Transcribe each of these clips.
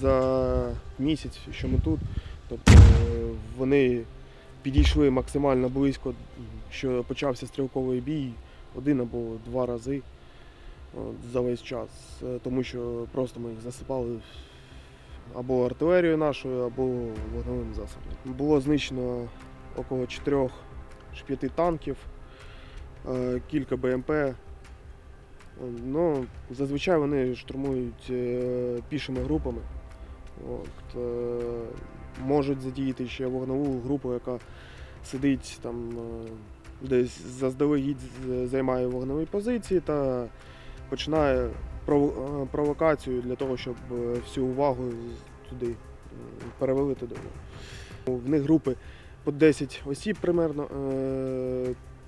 за місяць, що ми тут. Тобто е, вони підійшли максимально близько, що почався стрілковий бій один або два рази за весь час, Е, тому що просто ми їх засипали або артилерією нашою, або вогневим засобом. Було знищено около 4-5 танків, е, кілька БМП. Е, Ну, зазвичай вони штурмують е, пішими групами. От, е, можуть задіяти ще вогневу групу, яка сидить там е, десь заздалегідь займає вогневі позиції та починає е, провокацію для того, щоб всю увагу туди перевели туди. В них групи по 10 осіб примерно,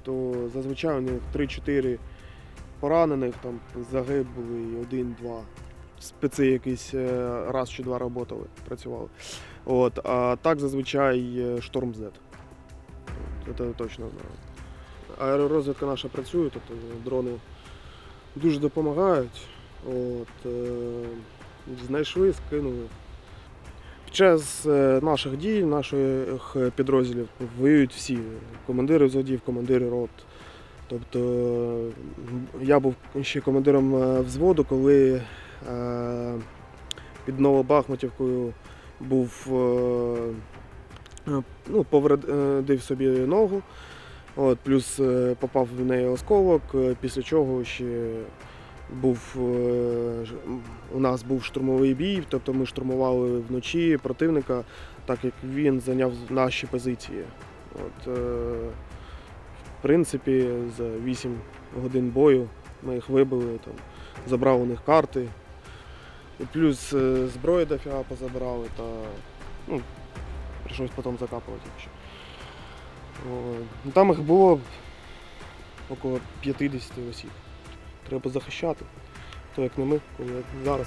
то зазвичай у них 3-4 поранених, там загиблий один-два. Специ якийсь е, раз чи два роботали, працювали. От, а так зазвичай е, шторм Z. Це точно знаю. Аеророзвідка наша працює, тобто дрони дуже допомагають. От, е, знайшли, скинули. Під час наших дій, наших підрозділів воюють всі командири взводів, командири рот. Тобто я був ще командиром взводу, коли під Новобахмутівкою був е, е, ну, повредив собі ногу, от, плюс е, попав в неї осколок, е, після чого ще був, е, у нас був штурмовий бій, тобто ми штурмували вночі противника, так як він зайняв наші позиції. От, е, в принципі, за 8 годин бою ми їх вибили, там, забрали у них карти. Плюс зброї зброю дофіга позабирали та ну, прийшлось потім закапувати. Там їх було около 50 осіб. Треба захищати. То як не ми, коли зараз.